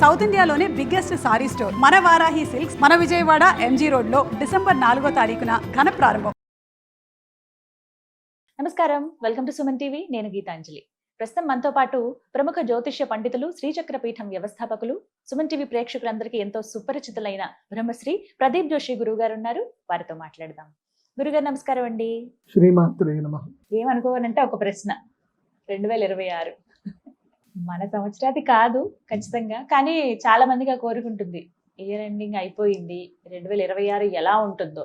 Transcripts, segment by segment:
South ఇండియాలోనే biggest sorry store. మన Varahi silks మన విజయవాడ ఎంజీ రోడ్లో డిసెంబర్ నాలుగో తారీఖున ఘన ప్రారంభం. నమస్కారం. Welcome to Suman TV. నేను గీతాంజలి. ప్రస్తుతం మనతో పాటు ప్రముఖ జ్యోతిష్య పండితులు శ్రీచక్ర పీఠం వ్యవస్థాపకులు సుమన్ టీవీ ప్రేక్షకులందరికీ ఎంతో సుపరిచితులైన బ్రహ్మశ్రీ ప్రదీప్ జోషి గురువు గారు ఉన్నారు. వారితో మాట్లాడదాం. గురుగారు నమస్కారం అండి. శ్రీమాత్రే నమ. ఏమనుకోవాలంటే ఒక ప్రశ్న. రెండు వేల ఇరవై ఆరు. మన సంవత్సరాది కాదు ఖచ్చితంగా. కానీ చాలా మందిగా కోరుకుంటుంది ఇయర్ ఎండింగ్ అయిపోయింది. రెండు వేల ఇరవై ఆరు ఎలా ఉంటుందో.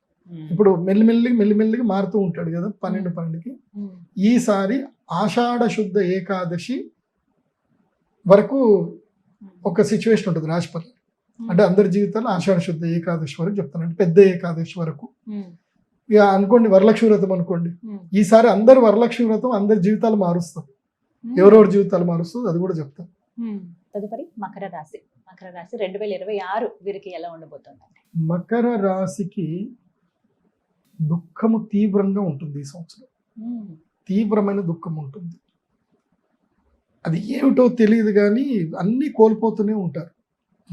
ఇప్పుడు మెల్లిమెల్లిగా మెల్లిమెల్లిగా మారుతూ ఉంటాడు కదా పన్నెండు పన్నెండుకి. ఈసారి ఆషాఢ శుద్ధ ఏకాదశి వరకు ఒక సిచ్యువేషన్ ఉంటుంది రాశిపల్లి అంటే అందరి జీవితాల్లో ఆషాఢ శుద్ధ ఏకాదశి వరకు చెప్తాను. అంటే పెద్ద ఏకాదశి వరకు. ఇక అనుకోండి వరలక్ష్మి వ్రతం అనుకోండి. ఈసారి అందరు వరలక్ష్మి వ్రతం అందరి జీవితాలు మారుస్తారు. ఎవరెవరి జీవితాలు మారుస్తుంది అది కూడా చెప్తాను ఉమ్. తదుపరి మకర రాశి. మకర రాశి రెండు వేల ఇరవై ఆరు వీరికి ఎలా ఉండబోతోందండి? మకర రాశికి దుఃఖము తీవ్రంగా ఉంటుంది ఈ సంవత్సరం. ఉమ్. తీవ్రమైన దుఃఖం ఉంటుంది. అది ఏమిటో తెలియదు కానీ అన్నీ కోల్పోతూనే ఉంటారు.